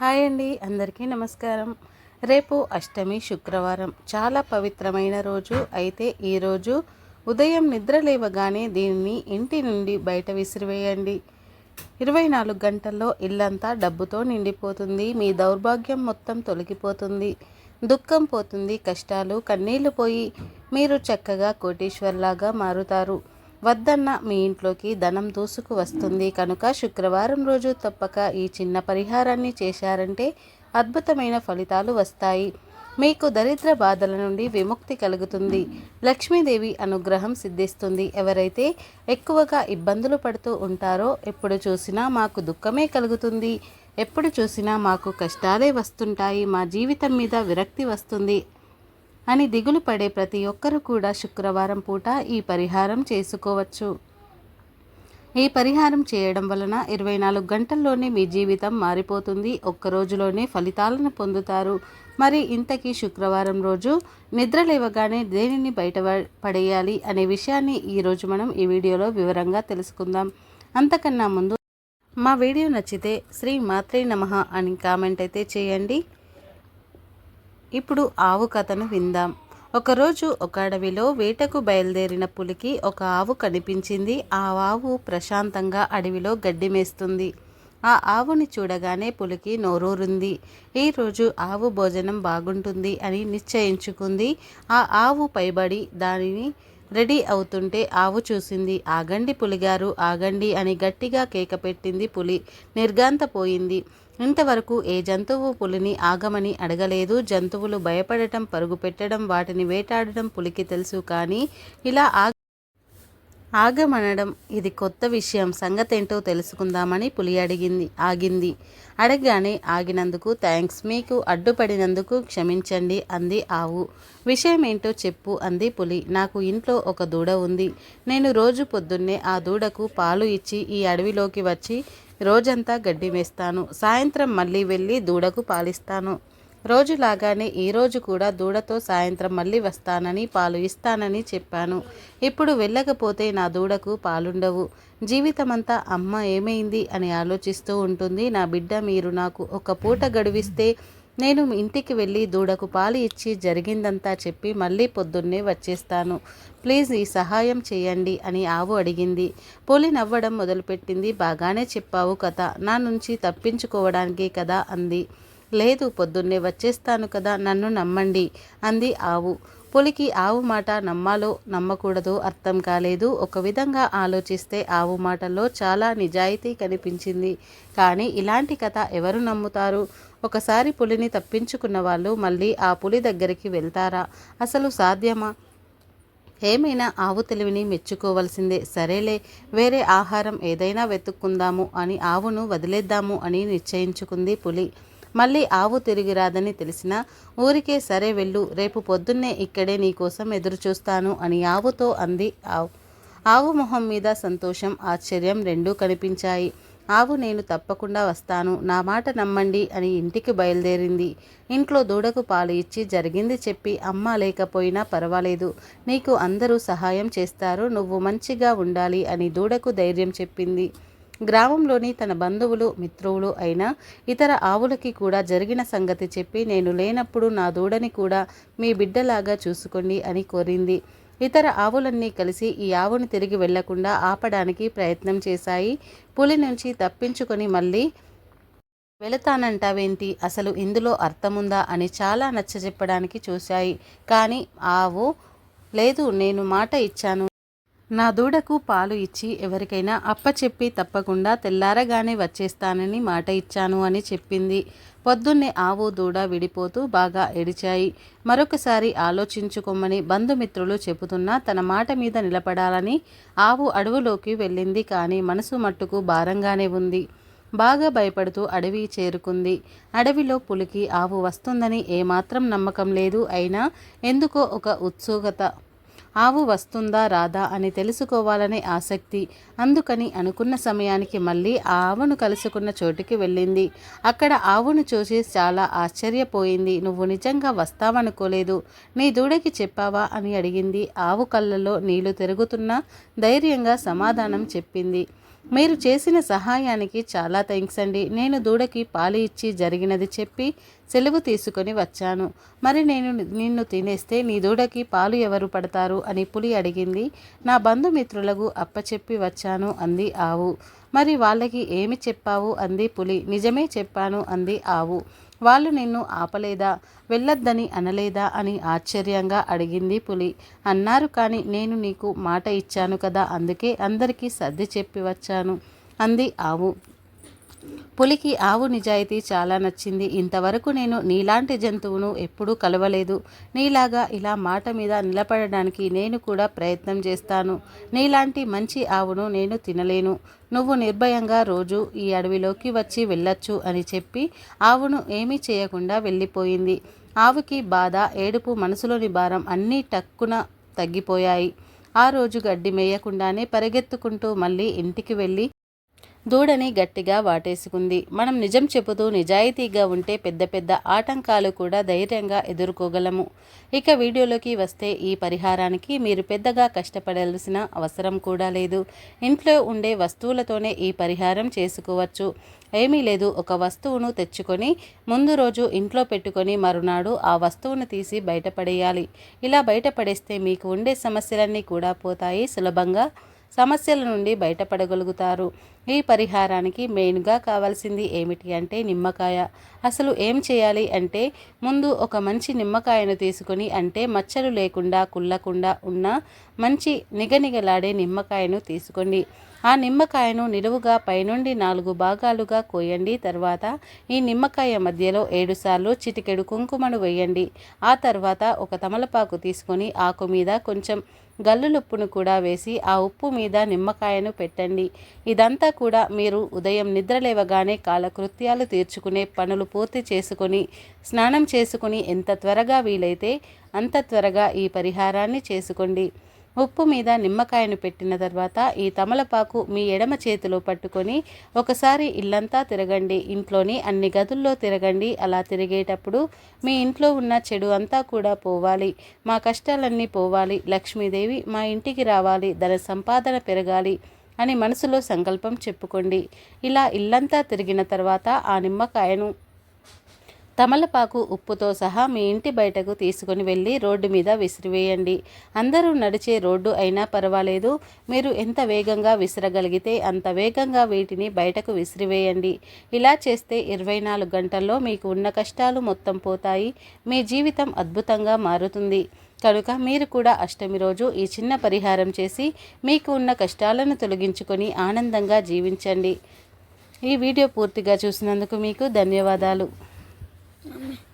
Hi అండి అందరికీ నమస్కారం. రేపు అష్టమి శుక్రవారం. చాలా పవిత్రమైన రోజు. అయితే ఈరోజు ఉదయం నిద్ర లేవగానే దీనిని ఇంటి నుండి బయట విసిరివేయండి. ఇరవై నాలుగు గంటల్లో ఇల్లంతా డబ్బుతో నిండిపోతుంది. మీ దౌర్భాగ్యం మొత్తం తొలగిపోతుంది. దుఃఖం పోతుంది కష్టాలు కన్నీళ్ళు పోయి మీరు చక్కగా కోటీశ్వర్లాగా మారుతారు. వద్దన్న మీ ఇంట్లోకి ధనం దూసుకు వస్తుంది. కనుక శుక్రవారం రోజు తప్పక ఈ చిన్న పరిహారాన్ని చేశారంటే అద్భుతమైన ఫలితాలు వస్తాయి. మీకు దరిద్ర బాధల నుండి విముక్తి కలుగుతుంది. లక్ష్మీదేవి అనుగ్రహం సిద్ధిస్తుంది. ఎవరైతే ఎక్కువగా ఇబ్బందులు పడుతూ ఉంటారో ఎప్పుడు చూసినా మాకు దుఃఖమే కలుగుతుంది. ఎప్పుడు చూసినా మాకు కష్టాలే వస్తుంటాయి. మా జీవితం మీద విరక్తి వస్తుంది. అని దిగులు పడే ప్రతి ఒక్కరూ కూడా శుక్రవారం పూట ఈ పరిహారం చేసుకోవచ్చు. ఈ పరిహారం చేయడం వలన ఇరవై నాలుగు గంటల్లోనే మీ జీవితం మారిపోతుంది. ఒక్క రోజులోనే ఫలితాలను పొందుతారు. మరి ఇంతకీ శుక్రవారం రోజు నిద్ర లేవగానే దేనిని బయట పడేయాలి అనే విషయాన్ని ఈరోజు మనం ఈ వీడియోలో వివరంగా తెలుసుకుందాం. అంతకన్నా ముందు మా వీడియో నచ్చితే శ్రీ మాత్రే నమః అని కామెంట్ అయితే చేయండి. ఇప్పుడు ఆవు కథను విందాం. ఒకరోజు ఒక అడవిలో వేటకు బయలుదేరిన పులికి ఒక ఆవు కనిపించింది. ఆ ఆవు ప్రశాంతంగా అడవిలో గడ్డి మేస్తుంది ఆ ఆవుని చూడగానే పులికి నోరూరుంది. ఈరోజు ఆవు భోజనం బాగుంటుంది అని నిశ్చయించుకుంది. ఆ ఆవు పైబడి దానిని రెడీ అవుతుంటే ఆవు చూసింది. ఆగండి పులిగారు ఆగండి అని గట్టిగా కేక పెట్టింది పులి. నిర్గాంతపోయింది ఇంతవరకు ఏ జంతువు పులిని ఆగమని అడగలేదు. జంతువులు భయపడటం పరుగు పెట్టడం వాటిని వేటాడడం పులికి తెలుసు కానీ ఇలా ఆగ ఆగమనడం ఇది కొత్త విషయం. సంగతేంటో తెలుసుకుందామని పులి అడిగింది ఆగింది. అడగగానే ఆగినందుకు థ్యాంక్స్ మీకు అడ్డుపడినందుకు క్షమించండి అంది ఆవు. విషయం ఏంటో చెప్పు అంది పులి. నాకు ఇంట్లో ఒక దూడ ఉంది. నేను రోజు పొద్దున్నే ఆ దూడకు పాలు ఇచ్చి ఈ అడవిలోకి వచ్చి రోజంతా గడ్డి వేస్తాను. సాయంత్రం మళ్ళీ వెళ్ళి దూడకు పాలిస్తాను. రోజులాగానే ఈరోజు కూడా దూడతో సాయంత్రం మళ్ళీ వస్తానని పాలు ఇస్తానని చెప్పాను. ఇప్పుడు వెళ్ళకపోతే నా దూడకు పాలుండవు. జీవితమంతా అమ్మ ఏమైంది అని ఆలోచిస్తూ ఉంటుంది నా బిడ్డ మీరు నాకు ఒక పూట గడివిస్తే నేను ఇంటికి వెళ్ళి దూడకు పాలు ఇచ్చి జరిగిందంతా చెప్పి మళ్ళీ పొద్దున్నే వచ్చేస్తాను. ప్లీజ్ ఈ సహాయం చేయండి అని ఆవు అడిగింది. పోలి నవ్వడం మొదలుపెట్టింది. బాగానే చెప్పావు కథ నా నుంచి తప్పించుకోవడానికి కదా అంది. లేదు పొద్దున్నే వచ్చేస్తాను కదా నన్ను నమ్మండి అంది ఆవు. పులికి ఆవు మాట నమ్మాలో నమ్మకూడదో అర్థం కాలేదు. ఒక విధంగా ఆలోచిస్తే ఆవు మాటల్లో చాలా నిజాయితీ కనిపించింది. కానీ ఇలాంటి కథ ఎవరు నమ్ముతారు? ఒకసారి పులిని తప్పించుకున్న వాళ్ళు మళ్ళీ ఆ పులి దగ్గరికి వెళ్తారా? అసలు సాధ్యమా? ఏమైనా ఆవు తెలివిని మెచ్చుకోవలసిందే. సరేలే వేరే ఆహారం ఏదైనా వెతుక్కుందాము అని ఆవును వదిలేద్దాము అని నిశ్చయించుకుంది పులి. మళ్ళీ ఆవు తిరిగి రాదని తెలిసినా ఊరికే సరే వెళ్ళు రేపు పొద్దున్నే ఇక్కడే నీకోసం ఎదురు చూస్తాను అని ఆవుతో అంది ఆవు. ఆవు మొహం మీద సంతోషం ఆశ్చర్యం రెండూ కనిపించాయి. ఆవు నేను తప్పకుండా వస్తాను నా మాట నమ్మండి అని ఇంటికి బయలుదేరింది. ఇంట్లో దూడకు పాలు ఇచ్చి జరిగింది చెప్పి అమ్మ లేకపోయినా పర్వాలేదు నీకు అందరూ సహాయం చేస్తారు నువ్వు మంచిగా ఉండాలి అని దూడకు ధైర్యం చెప్పింది. గ్రామంలోని తన బంధువులు మిత్రువులు అయిన ఇతర ఆవులకి కూడా జరిగిన సంగతి చెప్పి నేను లేనప్పుడు నా దూడని కూడా మీ బిడ్డలాగా చూసుకోండి అని కోరింది. ఇతర ఆవులన్నీ కలిసి ఈ ఆవును తిరిగి వెళ్ళకుండా ఆపడానికి ప్రయత్నం చేశాయి. పులి నుంచి తప్పించుకొని మళ్ళీ వెళతానంటావేంటి? అసలు ఇందులో అర్థముందా? అని చాలా నచ్చజెప్పడానికి చూశాయి. కానీ ఆవు లేదు నేను మాట ఇచ్చాను. నా దూడకు పాలు ఇచ్చి ఎవరికైనా అప్పచెప్పి తప్పకుండా తెల్లారగానే వచ్చేస్తానని మాట ఇచ్చాను అని చెప్పింది. పొద్దున్నే ఆవు దూడ విడిపోతూ బాగా ఎడిచాయి మరొకసారి ఆలోచించుకోమని బంధుమిత్రులు చెబుతున్నా తన మాట మీద నిలబడాలని ఆవు అడవులోకి వెళ్ళింది కానీ మనసు మట్టుకు భారంగానే ఉంది. బాగా భయపడుతూ అడవి చేరుకుంది. అడవిలో పులికి ఆవు వస్తుందని ఏమాత్రం నమ్మకం లేదు. అయినా ఎందుకో ఒక ఉత్సుకత ఆవు వస్తుందా రాదా అని తెలుసుకోవాలనే ఆసక్తి. అందుకని అనుకున్న సమయానికి మళ్ళీ ఆ ఆవును కలుసుకున్న చోటుకి వెళ్ళింది. అక్కడ ఆవును చూసి చాలా ఆశ్చర్యపోయింది. నువ్వు నిజంగా వస్తావనుకోలేదు. నీ దూడకి చెప్పావా? అని అడిగింది. ఆవు కళ్ళలో నీళ్ళు తిరుగుతున్నా ధైర్యంగా సమాధానం చెప్పింది. మీరు చేసిన సహాయానికి చాలా థ్యాంక్స్ అండి. నేను దూడకి పాలు ఇచ్చి జరిగినది చెప్పి సెలవు తీసుకొని వచ్చాను. మరి నేను నిన్ను తినేస్తే నీ దూడకి పాలు ఎవరు పడతారు? అని పులి అడిగింది. నా బంధుమిత్రులకు అప్పచెప్పి వచ్చాను అంది ఆవు. మరి వాళ్ళకి ఏమి చెప్పావు? అంది పులి. నిజమే చెప్పాను అంది ఆవు. వాళ్ళు నిన్ను ఆపలేదా? వెళ్ళొద్దని అనలేదా? అని ఆశ్చర్యంగా అడిగింది పులి. అన్నారు కానీ నేను నీకు మాట ఇచ్చాను కదా అందుకే అందరికీ సర్ది చెప్పి వచ్చాను అంది ఆవు. పులికి ఆవు నిజాయితీ చాలా నచ్చింది. ఇంతవరకు నేను నీలాంటి జంతువును ఎప్పుడూ కలవలేదు. నీలాగా ఇలా మాట మీద నిలబడడానికి నేను కూడా ప్రయత్నం చేస్తాను. నీలాంటి మంచి ఆవును నేను తినలేను. నువ్వు నిర్భయంగా రోజు ఈ అడవిలోకి వచ్చి వెళ్ళొచ్చు అని చెప్పి ఆవును ఏమీ చేయకుండా వెళ్ళిపోయింది. ఆవుకి బాధ ఏడుపు మనసులోని భారం అన్నీ టక్కున తగ్గిపోయాయి. ఆ రోజు గడ్డి మేయకుండానే పరిగెత్తుకుంటూ మళ్ళీ ఇంటికి వెళ్ళి దూడని గట్టిగా వాటేసుకుంది. మనం నిజం చెబుతూ నిజాయితీగా ఉంటే పెద్ద పెద్ద ఆటంకాలు కూడా ధైర్యంగా ఎదుర్కోగలము. ఇక వీడియోలోకి వస్తే ఈ పరిహారానికి మీరు పెద్దగా కష్టపడాల్సిన అవసరం కూడా లేదు. ఇంట్లో ఉండే వస్తువులతోనే ఈ పరిహారం చేసుకోవచ్చు. ఏమీ లేదు. ఒక వస్తువును తెచ్చుకొని ముందు రోజు ఇంట్లో పెట్టుకొని మరునాడు ఆ వస్తువును తీసి బయటపడేయాలి. ఇలా బయటపడేస్తే మీకు ఉండే సమస్యలన్నీ కూడా పోతాయి సులభంగా. సమస్యల నుండి బయటపడగలుగుతారు. ఈ పరిహారానికి మెయిన్గా కావాల్సింది ఏమిటి అంటే నిమ్మకాయ. అసలు ఏం చేయాలి అంటే ముందు ఒక మంచి నిమ్మకాయను తీసుకొని అంటే మచ్చలు లేకుండా కుల్లకుండా ఉన్న మంచి నిగనిగలాడే నిమ్మకాయను తీసుకోండి. ఆ నిమ్మకాయను నిలువుగా పైనుండి నాలుగు భాగాలుగా కోయండి. తర్వాత ఈ నిమ్మకాయ మధ్యలో ఏడుసార్లు చిటికెడు కుంకుమను వేయండి. ఆ తర్వాత ఒక తమలపాకు తీసుకొని ఆకు మీద కొంచెం గల్లులుప్పును కూడా వేసి ఆ ఉప్పు మీద నిమ్మకాయను పెట్టండి. ఇదంతా కూడా మీరు ఉదయం నిద్రలేవగానే కాలకృత్యాలు తీర్చుకునే పనులు పూర్తి చేసుకొని స్నానం చేసుకుని ఎంత త్వరగా వీలైతే అంత త్వరగా ఈ పరిహారాన్ని చేసుకోండి. ఉప్పు మీద నిమ్మకాయను పెట్టిన తర్వాత ఈ తమలపాకు మీ ఎడమ చేతిలో పట్టుకొని ఒకసారి ఇల్లంతా తిరగండి. ఇంట్లోని అన్ని గదుల్లో తిరగండి. అలా తిరిగేటప్పుడు మీ ఇంట్లో ఉన్న చెడు అంతా కూడా పోవాలి. మా కష్టాలన్నీ పోవాలి. లక్ష్మీదేవి మా ఇంటికి రావాలి. ధన సంపాదన పెరగాలి అని మనసులో సంకల్పం చెప్పుకోండి. ఇలా ఇల్లంతా తిరిగిన తర్వాత ఆ నిమ్మకాయను తమలపాకు ఉప్పుతో సహా మీ ఇంటి బయటకు తీసుకుని వెళ్ళి రోడ్డు మీద విసిరివేయండి. అందరూ నడిచే రోడ్డు అయినా పర్వాలేదు. మీరు ఎంత వేగంగా విసిరగలిగితే అంత వేగంగా వీటిని బయటకు విసిరివేయండి. ఇలా చేస్తే ఇరవై నాలుగు గంటల్లో మీకు ఉన్న కష్టాలు మొత్తం పోతాయి. మీ జీవితం అద్భుతంగా మారుతుంది. కనుక మీరు కూడా అష్టమి రోజు ఈ చిన్న పరిహారం చేసి మీకు ఉన్న కష్టాలను తొలగించుకొని ఆనందంగా జీవించండి. ఈ వీడియో పూర్తిగా చూసినందుకు మీకు ధన్యవాదాలు. Mommy.